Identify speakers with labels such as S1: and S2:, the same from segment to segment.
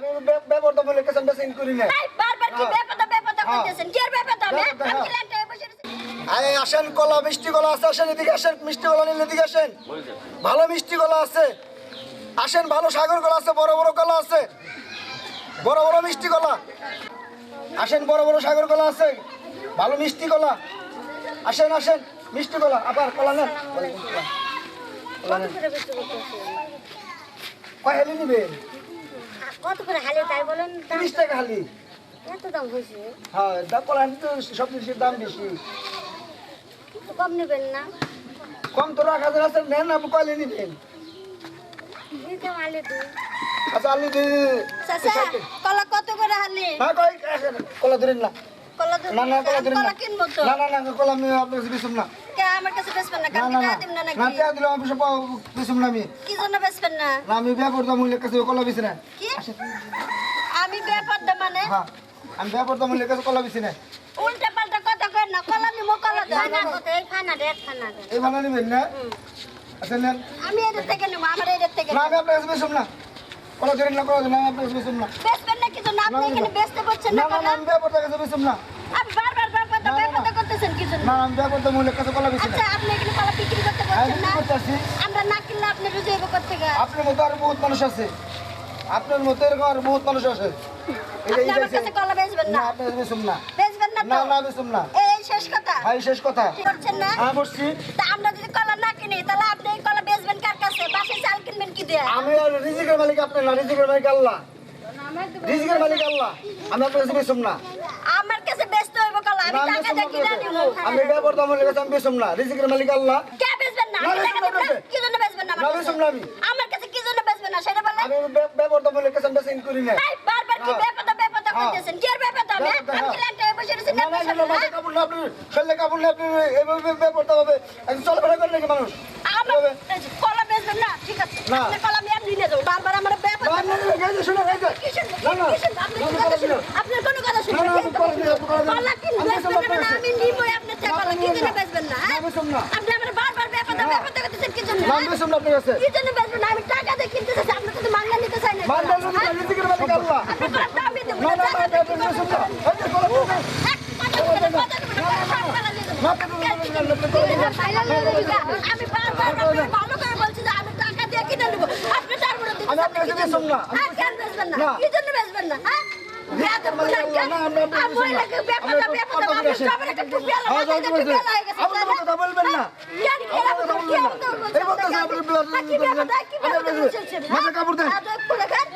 S1: আমি বে- বেপরোয়া মূল্যের কাছে করি না।
S2: বারবার কি। বেপতা বেপতা। করতেছেন? কি আর বেপতা আমি আমি। কি ল্যাংটা বসে
S1: আরে আসেন কলা মিষ্টি কলা আছে আসেন এদিকে আসেন মিষ্টি কলা নিলে এদিকে আসেন। ভালো মিষ্টি কলা আছে। আসেন ভালো সাগর কলা আছে বড় বড় কলা আছে। বড় বড় মিষ্টি কলা। আসেন বড় বড় সাগর কলা আছে। ভালো মিষ্টি কলা। আসেন আসেন মিষ্টি কলা। আবার কলা নেন। কয় হেলি নিবেন?
S2: কত করে হালে তাই বলেন দাম?
S1: তিরিশ টাকা হালি।
S2: এত দাম হয়েছে?
S1: হ্যাঁ দা কলা তো সব জিনিসের দাম বেশি।
S2: কম নেবেন না।
S1: কম তো রাখা আছে নেন আপনি কয়লে নিবেন? আচ্ছা আলু
S2: চাচা কলা কত করে হালে?
S1: না কলা ধরেন না।
S2: কলা
S1: না না কলা ধরেন না।
S2: কিনবো
S1: না না না কলা আমি আপনার না।
S2: কে আমার কাছে বেচবেন না?
S1: না
S2: কালকে
S1: না। না
S2: টাকা দিন না
S1: না টাকা দিলে আমি সব বেচুম না আমি।
S2: কি জন্য বেচবেন না?
S1: আমি কাছে কলা
S2: কি? আমি ব্যাপার দা মানে?
S1: হ্যাঁ আমি ব্যাপার দাম মূল্যের কাছে কলা না
S2: উল্টা পাল্টা কথা কই না কলা নিমো কলা দাও কথা এই খানা রে খানা
S1: এই ভালো নেবেন না? আচ্ছা নেন।
S2: আমি এদের থেকে নেব আমার এদের থেকে
S1: না আমি আপনার কাছে বেচুম না। কলা ধরেন না কলা না আপনার কাছে বেচুম না।
S2: বেচবেন না কি জন্য? আপনি এখানে বেচতে পারছেন
S1: না কাছে বেচুম না
S2: আপনি বারবার ব্যাপার
S1: না, না,
S2: ব্যাপার
S1: না।
S2: করতেছেন কি জন্য?
S1: না আমি ব্যাপার দাম মূল্যের কাছে কলা বেশি
S2: আচ্ছা আপনি এখানে কলা বিক্রি করতে পারছেন
S1: কি
S2: না? আমরা না কিনলে আপনি রুজে হইব করতে গা
S1: আপনার মতো আরও বহুত মানুষ আছে। আপনার মতো এরকম আরও বহুত মানুষ আছে।
S2: আপনি আমার কাছে কলা বেচবেন
S1: না।
S2: না
S1: আপনার কাছে না।
S2: বেচবেন না
S1: না না বেচুম না।
S2: এই শেষ কথা।
S1: ভাই শেষ কথা।
S2: করছেন না?
S1: হ্যাঁ বসছি।
S2: তা আমরা যদি কলা না কিনি তাহলে আপনি এই কলা বেচবেন কার কাছে? বাসে চাল কিনবেন কি দিয়ে?
S1: আমি আর রিজিকের মালিক আপনার না রিজিকের মালিক আল্লাহ। রিজিকের মালিক আল্লাহ। আমি আপনার কাছে বেচুম না।
S2: আমার কাছে বেচতে কলা আমি
S1: আমি
S2: কিনে
S1: আপনার
S2: নিব
S1: কাছে। আমি ব্যাপার কাছে আমি বেচুম না রিজিকের মালিক আল্লাহ
S2: কে বেচবেন না আমি টাকা দেব না। কি জন্য বেচবেন না আমার
S1: বেচবেন
S2: কাছে?
S1: না আমি।
S2: আমার কাছে কি জন্য বেচবেন না সেটা বলেন
S1: আমি ব্য- ব্যাপার কাছে আমরা সেন্ড করি না
S2: বারবার কি
S1: হ্যাঁ।
S2: বেপতা বেপতা
S1: হ্যাঁ।
S2: করতেছেন কি আর বেপতা আমি আমি কি
S1: হ্যাঁ।
S2: হয়ে বসে রয়েছি
S1: না
S2: না
S1: না? কাপড় না আপনি শরীরে কাপড় না আপনি এভাবে ব্যাপারটা হবে একদম চলাফেরা করেন নাকি মানুষ
S2: আমার কলা বেচবেন না ঠিক আছে। আপনি কলা আমি এমনি নিয়ে যাব বারবার আমার বেপতা
S1: না, না, না, গাইতে শোনো, গাইতে।
S2: কিসের
S1: না, না,
S2: শুনুন। আপনার কোনো কথা শুনুন
S1: আমি আমি
S2: না
S1: না,
S2: আমি বারবার ভালো করে বলছি যে আমি টাকা দিয়ে কিনে নেব। আপনি তার দিতে
S1: আমি আপনার? বেচুম না।
S2: হ্যাঁ, কেন বেচবেন না?
S1: না।
S2: কি জন্য বেচবেন না? হ্যাঁ?
S1: হ্যাঁ,
S2: হয়ে দেখেন।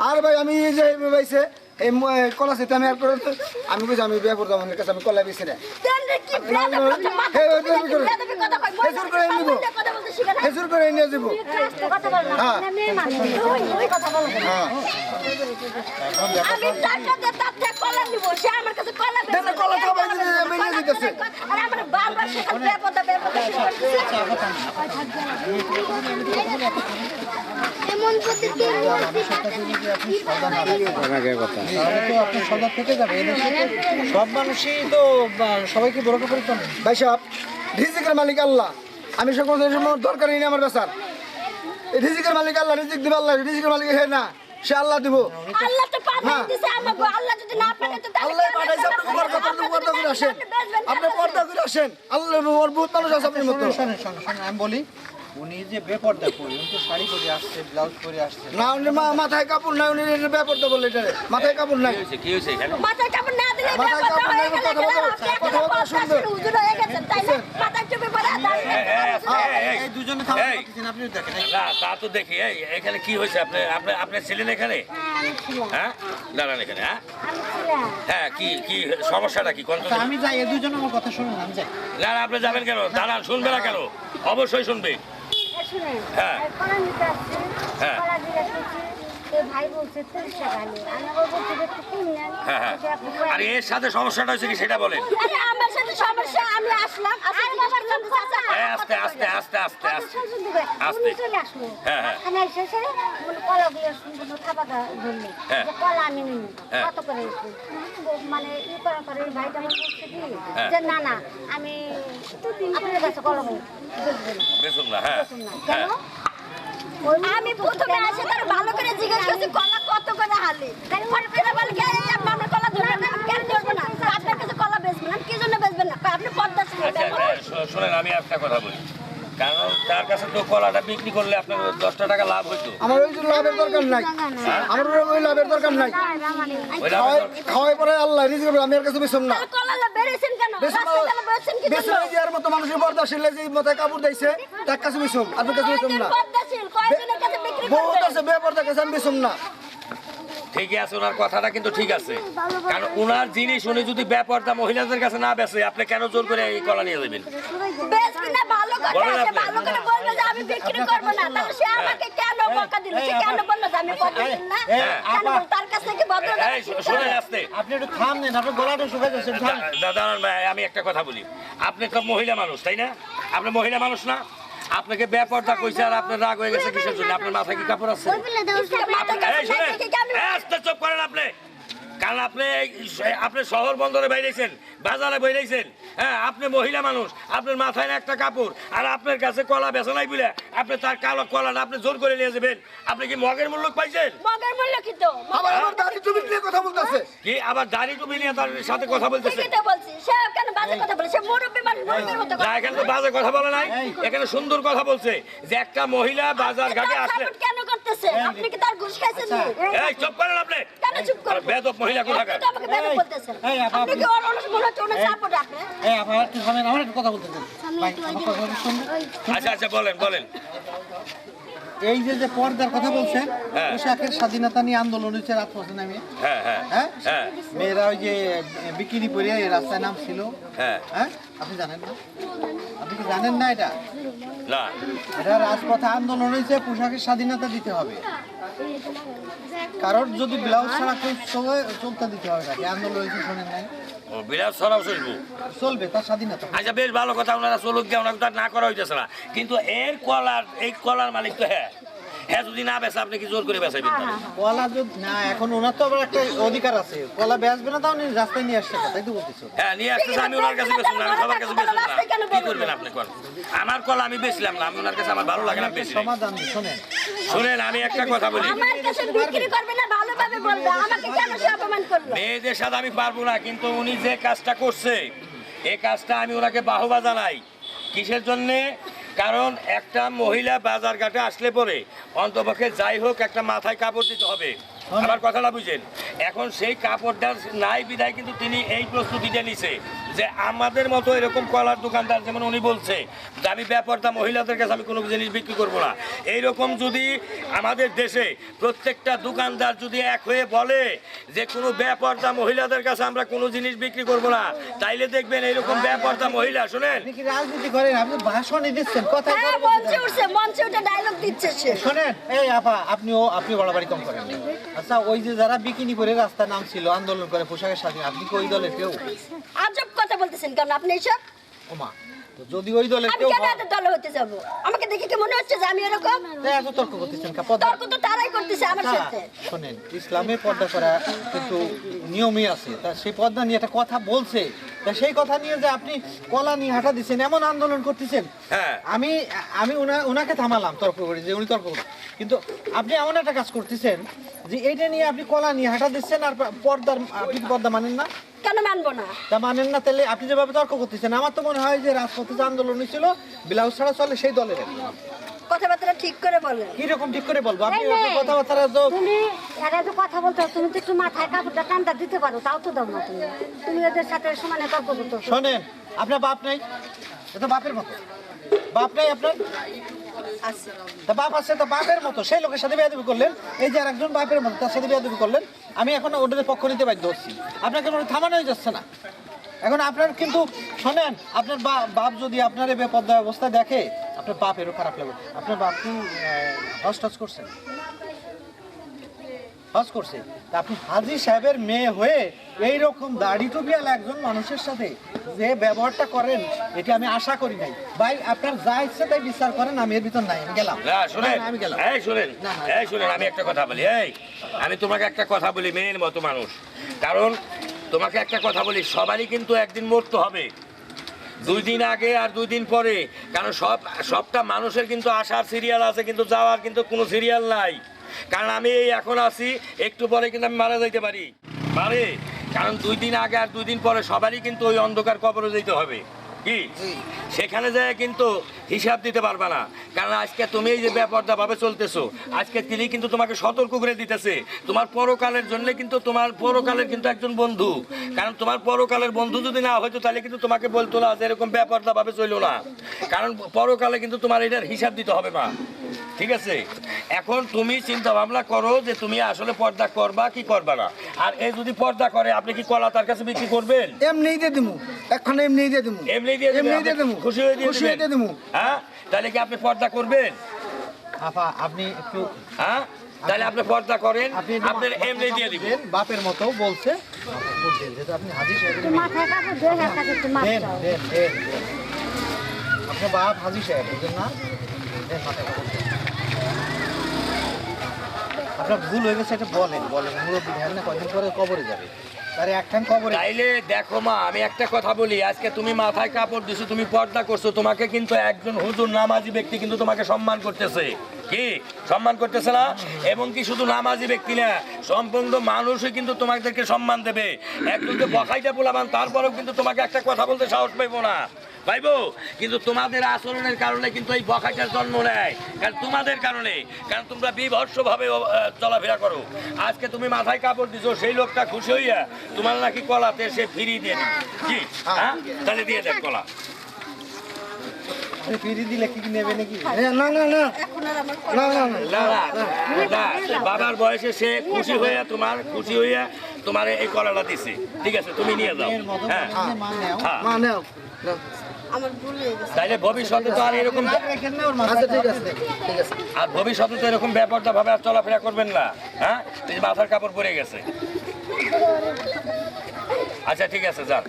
S1: আর ভাই আমি এই যে ভাইছে এই কলা সেটা আমি আর করে আমি বুঝি আমি বিয়ে করতাম আমার কাছে আমি কলা বেশি না। হেজুর করে নিব। হেজুর করে নিয়ে যাব। হ্যাঁ। হ্যাঁ।
S3: সব মানুষই তো সবাইকে বড় করে
S1: ভাই সাহেব রিজিকের মালিক আল্লাহ। আমি সকল দরকার নেই আমার বেচার এই রিজিকের মালিক আল্লাহ রিজিক দিবে আল্লাহ রিজিকের মালিক হে না সে আল্লাহ দিব।
S2: আল্লাহ তো পাঠিয়ে
S1: হ্যাঁ।
S2: দিছে আমাকে আল্লাহ যদি না তাহলে
S1: পাঠাইছে আপনি পর্দা পর্দা পর্দা করে আসেন। আপনি পর্দা করে আসেন। আল্লাহ ওর বহুত মানুষ আছে আপনার মতো।
S3: শোনেন শোনেন শোনেন আমি বলি উনি যে বেপর্দা পরে উনি তো শাড়ি পরে আসছে ব্লাউজ পরে আসছে।
S1: না উনি মা- মাথায় কাপড় নাই উনি বলে মাথায় কাপড় নাই।
S4: কি হয়েছে এখানে?
S2: মাথায় কাপড় না দিলে
S1: মাথায় কাপড় নাই,
S2: গেলে
S1: কথা বলো,
S2: আপনি একটা
S1: কথা বলো,
S2: বদমাশ হয়ে গেছেন, তাই না? মাথায় টুপি পরে আর দাড়ি রাখতে
S3: এই দুজনে খাওয়া করতেছেন আপনি দেখেন
S4: না তা তো দেখি এই এখানে কি হয়েছে? আপনি আপনি আপনি ছিলেন এখানে? হ্যাঁ দাঁড়ান এখানে হ্যাঁ? হ্যাঁ কি কি সমস্যাটা কি? কোন
S3: আমি যাই এই দুজন আমার কথা শুনুন আমি যাই।
S4: না না আপনি যাবেন কেন? দাঁড়ান শুনবে না কেন? অবশ্যই শুনবে।
S2: শুনেন
S4: হ্যাঁ।
S2: কলা নিতে আসছে
S4: হ্যাঁ।
S2: কলা দিয়ে আসছে এই ভাই বলছে
S4: হ্যাঁ হ্যাঁ। আর এর সাথে সমস্যাটা হয়েছে কি সেটা বলেন।
S2: আরে আমার সাথে সমস্যা আমি আসলাম। চাচা
S4: এই, আস্তে আস্তে আস্তে আস্তে আস্তে। আস্তে। হ্যাঁ, হ্যাঁ।
S2: কলাগুলো সুন্দর থাবাটা ধরলে।
S4: হ্যাঁ।
S2: কলা আমি
S4: হ্যাঁ।
S2: কত করে মানে ই করার পরে ভাইটা আমার বলছে কি
S4: হ্যাঁ।
S2: যে না না আমি আপনার কাছে কলম বেচবো না।
S4: বেসুন না হ্যাঁ।
S2: বেচুন না।
S4: হ্যাঁ।
S2: কেন? আমি প্রথমে আসে তার ভালো করে জিজ্ঞেস করছি কলা কত করে খালি হঠাৎ করে বলে কি, আমরা কলা না কেন ধরবো না? আপনার কাছে কলা বেচবেন না কি জন্য বেচবেন না? আপনি পদ্মাশীল
S4: আচ্ছা শো- শোনেন আমি একটা কথা বলি। কারণ তার কাছে তো কলাটা বিক্রি করলে আপনার দশটা টাকা লাভ হইতো।
S1: আমার ওই যে লাভের দরকার নাই। আমার ওই লাভের দরকার নাই। খাওয়াই পরে আল্লাহ রিজিক আমি কাছে না। মতো মানুষের যে কাপড় দিয়েছে তার কাছে বেসম আপনার কাছে বেসম না। আছে আমি না।
S4: ঠিকই আছে ওনার কথাটা কিন্তু ঠিক আছে। কারণ ওনার জিনিস উনি যদি ব্যাপারটা মহিলাদের কাছে না বেচে আপনি কেন জোর করে এই কলা নিয়ে যাবেন?
S2: বেচবি না ভালো কথা
S4: বলেন
S2: সে
S4: আপনি।
S2: ভালো করে বলবে যে আমি বিক্রি করব না। তাহলে সে আমাকে কেন বকা দিল? সে কেন বলল যে আমি পদ্মাশীল না?
S3: এই,
S2: তার কাছ থেকে ভদ্র
S4: এই শো- আসতে
S3: আপনি। একটু থাম নেন আপনার গলাটা শুকাই যাচ্ছে থাম
S4: দা- আমি একটা কথা বলি। আপনি তো মহিলা মানুষ তাই না? আপনি মহিলা মানুষ না? আপনাকে ব্যাপারটা কইছে আর আপনার রাগ হয়ে গেছে কিসের জন্য? আপনার মাথায় কি কাপড় আছে? এই শোনেন। এই আস্তে চুপ করেন আপনি। কারণ আপনি আপনি শহর বন্দরে বেরিয়েছেন বাজারে বেরিয়েছেন হ্যাঁ আপনি মহিলা মানুষ আপনার মাথায় না একটা কাপড় আর আপনার কাছে কলা বেচা নাই বলে আপনি তার কালো কলাটা আপনি জোর করে নিয়ে যাবেন। আপনি কি মগের মূল্য পাইছেন?
S2: মগের মূল্য কি তো?
S1: আবার আমার দাড়ি টুপি নিয়ে কথা বলতেছে।
S4: কি আবার দাড়ি টুপি নিয়ে তার সাথে কথা বলতেছেন
S2: ঠিকই বলছি। সে কেন বাজে কথা বলে? সে মুরব্বী মানুষ মুরব্বীর মতো কথা
S4: এখানে তো বাজে কথা বলে নাই এখানে সুন্দর কথা বলছে যে একটা মহিলা বাজার ঘাটে আসলে
S2: করতেছে আপনি কি তার ঘুষ খাইছেন
S4: এই চুপ করেন আপনি।
S2: কেন চুপ করেন?
S4: বেদক মহিলা কোথাকার
S2: আপনি তো আমাকে বেয়াদব বলতেছেন।
S3: এই, আপা,
S2: আপনি কি ওর অনুষ মনে হচ্ছে ওনার সাপোর্ট আপনি?
S3: এই থামেন আমার একটু কথা বলতে দেন। ভাই আমার কথা বলতে শুনুন।
S4: আচ্ছা আচ্ছা বলেন বলেন।
S3: এই যে যে পর্দার কথা বলছেন
S4: হ্যাঁ।
S3: পোশাকের স্বাধীনতা নিয়ে আন্দোলন হয়েছে রাত পথে নামে।
S4: হ্যাঁ হ্যাঁ।
S3: হ্যাঁ? মেয়েরা ওই যে বিকিনি পরে এই রাস্তায় নাম ছিল
S4: হ্যাঁ?
S3: আপনি জানেন না? আপনি কি জানেন না এটা?
S4: না।
S3: এটা রাজপথে আন্দোলন হয়েছে পোশাকের স্বাধীনতা দিতে হবে। কারোর যদি ব্লাউজ ছাড়া কেউ চলতে দিতে হবে আন্দোলন হয়েছে শোনেন নাই।
S4: বিরাট সরাও চলবো।
S3: চলবে তার স্বাধীনতা।
S4: আচ্ছা বেশ ভালো কথা ওনারা চলুক গিয়ে ওনাকে না করা হইতেছে না। কিন্তু এর কলার এই কলার মালিক তো হ্যাঁ। হ্যাঁ যদি না বেচে আপনি কি জোর করে বেচাইবেন
S3: কলা যদি না এখন ওনার তো আবার একটা অধিকার আছে। কলা বেচবে না তাও রাস্তায় নিয়ে আসছে তাই তো বলতেছো?
S4: হ্যাঁ নিয়ে আসতেছে আমি ওনার কাছে বেচুন আমি সবার কাছে বেচুন না। কি করবেন আপনি কল আমার কল আমি বেচলাম না আমি ওনার কাছে আমার ভালো লাগে না বেশি
S3: সমাধান শুনেন।
S4: আমি একটা কথা বলি।
S2: আমার কাছে বিক্রি করবে না ভালোভাবে বলবে। আমাকে কেন সে অপমান করল?
S4: মেয়েদের সাথে আমি পারব না কিন্তু উনি যে কাজটা করছে এই কাজটা আমি ওনাকে বাহবা জানাই। কিসের জন্যে? কারণ একটা মহিলা বাজার ঘাটে আসলে পরে অন্তপক্ষে যাই হোক একটা মাথায় কাপড় দিতে হবে। আমার কথাটা বুঝেন। এখন সেই কাপড়টা নাই বিদায় কিন্তু তিনি এই প্রস্তুতিটা নিছে। যে আমাদের মতো এরকম কলার দোকানদার যেমন উনি বলছে যে আমি ব্যাপারটা মহিলাদের কাছে আমি কোনো জিনিস বিক্রি করব না। এইরকম যদি আমাদের দেশে প্রত্যেকটা দোকানদার যদি এক হয়ে বলে যে কোনো ব্যাপারটা মহিলাদের কাছে আমরা কোনো জিনিস বিক্রি করব না তাইলে দেখবেন এইরকম ব্যাপারটা মহিলা শুনেন?
S3: রাজনীতি করেন? আপনি ভাষণই দিচ্ছেন কথা
S2: হ্যাঁ মঞ্চে উঠছে মঞ্চে উঠে ডায়লগ দিচ্ছে সে।
S3: শোনেন এই আপা আপনিও আপনি বাড়াবাড়ি কম করেন। আচ্ছা ওই যে যারা বিকিনি পরে রাস্তায় নাম ছিল আন্দোলন করে পোশাকের সাথে আপনি কি ওই দলের কেউ?
S2: আজব কথা বলতেছেন কেন আপনি এইসব
S3: ওমা যদি ওই দলের
S2: আমি কেন এত দলে হতে যাব? আমাকে দেখে কি মনে হচ্ছে যে আমি এরকম?
S3: এত তর্ক করতেছেন কা পদ্মা
S2: তর্ক তো তারাই করতেছে আমার
S3: আচ্ছা,
S2: সাথে।
S3: শোনেন ইসলামে পর্দা করা কিন্তু নিয়মই আছে। তা সেই পর্দা নিয়ে একটা কথা বলছে। তা সেই কথা নিয়ে যে আপনি কলা নিয়ে হাঁটা দিচ্ছেন এমন আন্দোলন করতেছেন।
S4: হ্যাঁ।
S3: আমি আমি ওনা- ওনাকে থামালাম তর্ক করে যে উনি তর্ক কিন্তু আপনি এমন একটা কাজ করতেছেন যে এইটা নিয়ে আপনি কলা নিয়ে হাঁটা দিচ্ছেন আর পর্দার আপনি পর্দা মানেন না?
S2: কেন মানবো না?
S3: তা মানেন না তাহলে আপনি যেভাবে তর্ক করতেছেন আমার তো মনে হয় যে রাজপথে যে আন্দোলন ছিল ব্লাউজ ছাড়া চলে সেই দলের।
S2: কথাবার্তা ঠিক করে বলেন।
S3: ঠিক করে বলব? আপনি কথাবার্তা তো
S5: তুমি এরা তো কথা বলতে তুমি তো একটু মাথায় কাপড়টা টানটা দিতে পারো তাও তো দাও না তুমি। তুমি সাথে সমানে তর্ক করতো
S3: শোনেন আপনার বাপ নাই এটা বাপের মতো। বাপ নাই আপনার? তা বাপ আছে তো বাপের মতো। সেই লোকের সাথে বেয়াদবি করলেন এই যে আর একজন বাপের মতো তার সাথে বেয়াদবি করলেন। আমি এখন ওদের পক্ষ নিতে বাধ্য হচ্ছি। আপনাকে হয় থামানোই যাচ্ছে না। এখন আপনার কিন্তু শোনেন আপনার বাপ যদি আপনার এই বেপদ্দা অবস্থা দেখে আপনার বাপেরও খারাপ লাগবে আপনার বাপ কি হজ টজ করছেন হজ করছে। তা আপনি হাজি সাহেবের মেয়ে হয়ে এই রকম দাড়ি টুপিয়ালা একজন মানুষের সাথে যে ব্যবহারটা করেন এটি আমি আশা করি নাই। ভাই আপনার যা ইচ্ছে তাই বিচার করেন আমি এর ভিতর নাই আমি গেলাম।
S4: না শুনেন।
S3: আমি গেলাম।
S4: এই শুনেন। এই শুনেন আমি একটা কথা বলি এই। আমি তোমাকে একটা কথা বলি মেয়ের মতো মানুষ। কারণ তোমাকে একটা কথা বলি, সবারই কিন্তু একদিন মরতে হবে। দুই দিন আগে আর দুই দিন পরে। কারণ সব, সবটা মানুষের কিন্তু আসার সিরিয়াল আছে, কিন্তু যাওয়ার কিন্তু কোনো সিরিয়াল নাই। কারণ আমি এই এখন আছি, একটু পরে কিন্তু আমি মারা যাইতে পারি। পারে? কারণ দুই দিন আগে আর দুই দিন পরে সবারই কিন্তু ওই অন্ধকার কবরে যেতে হবে। কি? সেখানে যায় কিন্তু হিসাব দিতে পারবে না। কারণ আজকে তুমি এই যে ব্যাপারটা ভাবে চলতেছো, আজকে তিনি কিন্তু তোমাকে সতর্ক করে দিতেছে। তোমার পরকালের জন্য কিন্তু তোমার পরকালের কিন্তু একজন বন্ধু। কারণ তোমার পরকালের বন্ধু যদি না হয়তো তাহলে কিন্তু তোমাকে বলতো না যে এরকম ব্যাপারটা ভাবে চলল না। কারণ পরকালে কিন্তু তোমার এটার হিসাব দিতে হবে মা ঠিক আছে? এখন তুমি চিন্তা ভাবনা করো যে তুমি আসলে পর্দা করবা কি করবা না। আর এ যদি পর্দা করে আপনি কি কলা তার কাছে বিক্রি করবেন?
S1: এমনি দিয়ে দিমু। এখন এমনি দিয়ে দিমু।
S4: এমনি দিয়ে দিবেন?
S1: এমনি দিয়ে দিমু।
S4: খুশি হয়ে দিয়ে
S1: খুশি হয়ে দিয়ে
S4: দিবেন?
S1: দিমু।
S4: হ্যাঁ? তাহলে কি আপনি পর্দা করবেন?
S3: আপা আপনি একটু
S4: হ্যাঁ? তাহলে আপনি পর্দা করেন
S3: আপনি
S4: আপনার এমনি দিয়ে দিব।
S3: দেন, বাপের মতো বলছে। যেহেতু আপনি হাজির
S5: কাপড় দিয়ে হ্যাঁ কাছে একটু
S3: দেন দেন দেন দেন। আপনার বাপ হাজির সাহেব বুঝলেন না দেন মাথায় কাপড় দেন। আপনার ভুল হয়ে গেছে, এটা বলেন। বলেন, মুরব্বী ধ্যান না কয়দিন পরে কবরে যাবে তার একখান কবরে
S4: তাইলে দেখো মা, আমি একটা কথা বলি, আজকে তুমি মাথায় কাপড় দিছো, তুমি পর্দা করছ, তোমাকে কিন্তু একজন হুজুর নামাজি ব্যক্তি কিন্তু তোমাকে সম্মান করতেছে। কি? সম্মান করতেছে না? এবং কি শুধু নামাজি ব্যক্তি না, সম্পূর্ণ মানুষই কিন্তু তোমাদেরকে সম্মান দেবে। একজনকে বখাইটা বলাবান তারপরেও কিন্তু তোমাকে একটা কথা বলতে সাহস পাইবো না। পাইবো কিন্তু তোমাদের আচরণের কারণে কিন্তু এই বখাইটার জন্ম নেয়। কারণ তোমাদের কারণে কারণ তোমরা বিভৎস ভাবে চলাফেরা করো। আজকে তুমি মাথায় কাপড় দিছো সেই লোকটা খুশি হইয়া তোমার নাকি কলাতে সে ফিরিয়ে দিয়ে দিবে কি? হ্যাঁ। তাহলে দিয়ে দেন কলা।
S3: আপনি ফিরি দিলে কি কি নেবে নাকি?
S1: না না না।
S2: এখন আর আমার
S1: না না না।
S4: না না না বাবার বয়সে সে খুশি হইয়া তোমার খুশি হইয়া তোমার এই কলাটা দিছে। ঠিক আছে তুমি নিয়ে যাও। হ্যাঁ। হ্যাঁ।
S2: হয়ে
S4: তাইলে ভবিষ্যতে তো আর এরকম
S3: রাগ রেখেন না ওর মাথায়
S1: ঠিক আছে ঠিক আছে।
S4: আর ভবিষ্যতে তো এরকম ব্যাপারটা ভাবে আর চলাফেরা করবেন না হ্যাঁ? এই যে মাথার কাপড় পরে গেছে। আচ্ছা ঠিক আছে যান।